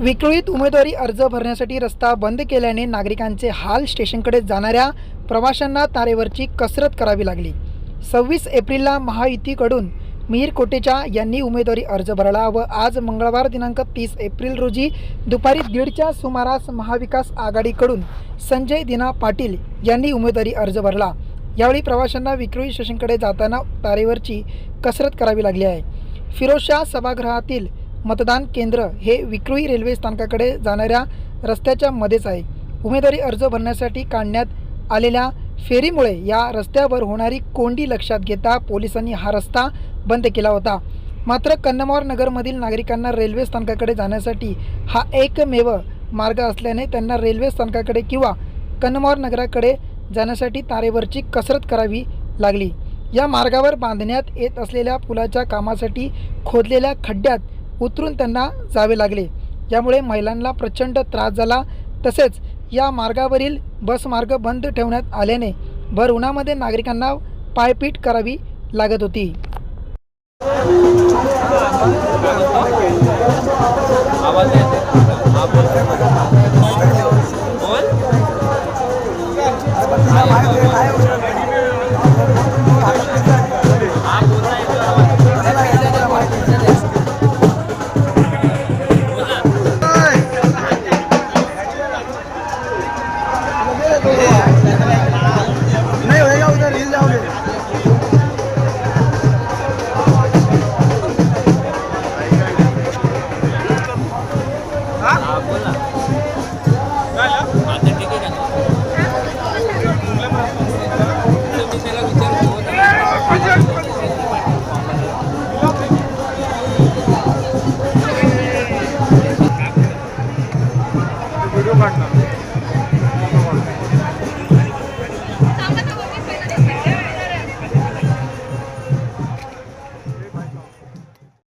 विक्रोळीत उमेदवारी अर्ज भरण्यासाठी रस्ता बंद केल्याने नागरिकांचे हाल स्टेशनकडे जाणाऱ्या प्रवाशांना तारेवरची कसरत करावी लागली. सव्वीस एप्रिलला महायुतीकडून मिहीर कोटेचा यांनी उमेदवारी अर्ज भरला व आज मंगळवार दिनांक तीस एप्रिल रोजी दुपारी दीडच्या सुमारास महाविकास आघाडीकडून संजय दिना पाटील यांनी उमेदवारी अर्ज भरला. यावेळी प्रवाशांना विक्रोळी स्टेशनकडे जाताना तारेवरची कसरत करावी लागली आहे. फिरोजशाह सभागृहातील मतदान केंद्र हे विक्रोळी रेल्वे स्थानकाकडे जाणाऱ्या रस्त्याच्या मध्येच आहे. उमेदवारी अर्ज भरण्यासाठी काढण्यात आलेल्या फेरीमुळे या रस्त्यावर होणारी कोंडी लक्षात घेता पोलिसांनी हा रस्ता बंद केला होता. मात्र कन्नमवार नगरमधील नागरिकांना रेल्वे स्थानकाकडे जाण्यासाठी हा एकमेव मार्ग असल्याने त्यांना रेल्वे स्थानकाकडे किंवा कन्नमवार नगराकडे जाण्यासाठी तारेवरची कसरत करावी लागली. या मार्गावर बांधण्यात येत असलेल्या पुलाच्या कामासाठी खोदलेल्या खड्ड्यात उतरून त्यांना जावे लागले. यामुळे महिलांना प्रचंड त्रास झाला. तसेच या मार्गावरील बसमार्ग बंद ठेवण्यात आल्याने भर उन्हामध्ये नागरिकांना पायपीट करावी लागत होती. नहीं होएगा उधर हिल जाओगे हा बोल